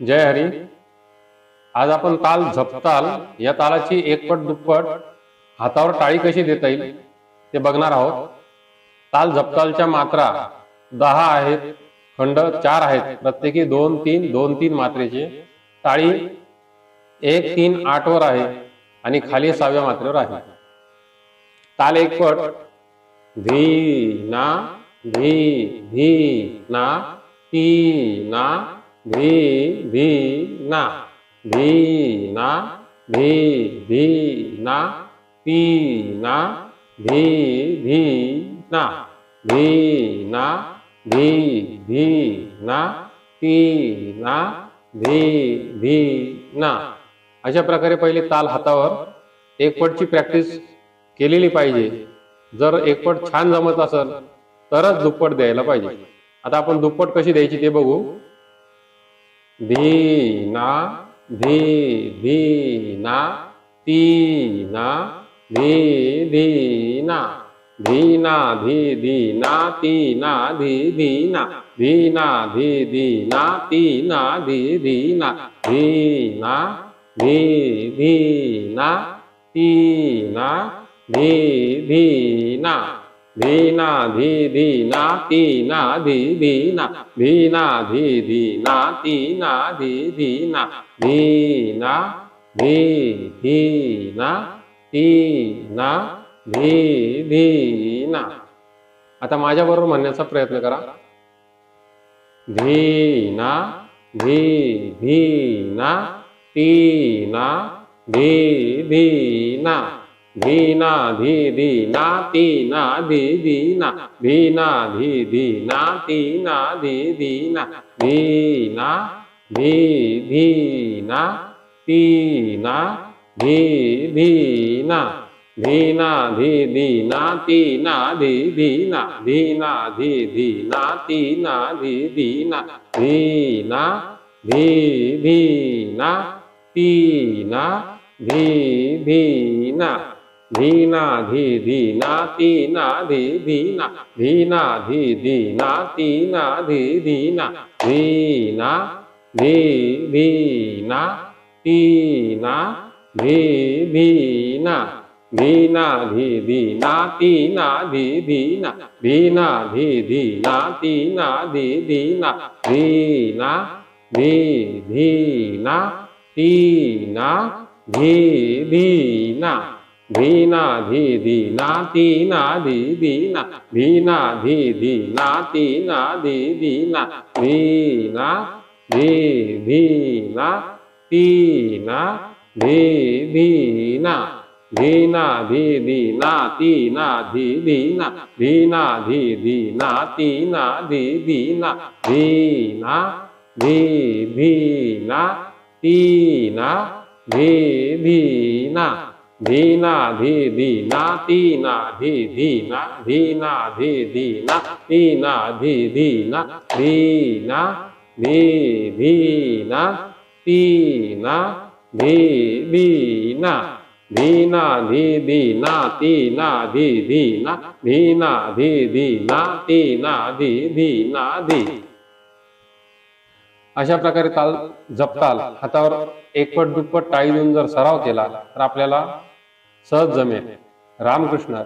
जय हरी. आज आपण ताल झपताल या तालाची एकपट दुप्पट हातावर टाळी कशी देता येईल ते बघणार आहोत. ताल झपतालच्या मात्रा दहा आहेत खंड चार आहेत प्रत्येकी दोन तीन दोन तीन मात्रेचे. टाळी एक तीन आठ वर आहे आणि खाली सहाव्या मात्रेवर आहे. ताल एकपट. धी ना धी धी ना ती ना धी धी ना धी ना धी धी ना ती ना धी धी ना धी ना धी धी ना ती ना धी धी ना अशा प्रकारे पहिले ताल हातावर एकपटची प्रॅक्टिस केलेली पाहिजे. जर एकपट छान जमत असेल तरच दुप्पट द्यायला पाहिजे. आता आपण दुप्पट कशी द्यायची ते बघू. धीना धी धीना तीना धी धीना धीना धी धीना तीना भी धीना धीना धी धीना तीना धी धीना धीना धी धीना तीना धी धीना धीना धी धीना तीना धी धीना धीना धी धीना तीना धी धीना धीना धी धीना तीना धी धीना आता माझ्याबरोबर म्हणण्याचा प्रयत्न करा. धीना धी धीना तीना धी धीना ना धी धी ना ती ना धी धी ना धी ना धी धी ना ती ना धी धी ना धी ना धी धी ना ती ना धी धी ना धी ना धी धी ना ती ना धी धी ना धी ना धी धी ना ती ना धी धी ना धी ना धी धी ना ती ना धी धी ना धीना धी धीना तीना धी धीना धीना धी धीना तीना धी धीना धीना धी धीना तीना धी धीना धीना धी धीना तीना धी धीना धीना धी धीना तीना धी धीना धीना धी धीना तीना धी धीना धीना धी धीना तीना धी धीना धीना धी धीना तीना धी धीना धीना धी धीना तीना धी धीना धीना धी धीना तीना धी धीना धीना धी धीना तीना धी धीना धीना धी धीना तीना धी धीना। धीना धी धीना तीना धी धीना धीना धी धीना तीना धी धीना धीना धी धीना तीना धी धीना धीना धी धीना तीना धी धीना धीना धी धीना तीना धी धीना धी अशा प्रकारे ताल जपताल हातावर एकपट दुप्पट टाळी देऊन जर सराव केला तर आपल्याला सहज जमेल. रामकृष्ण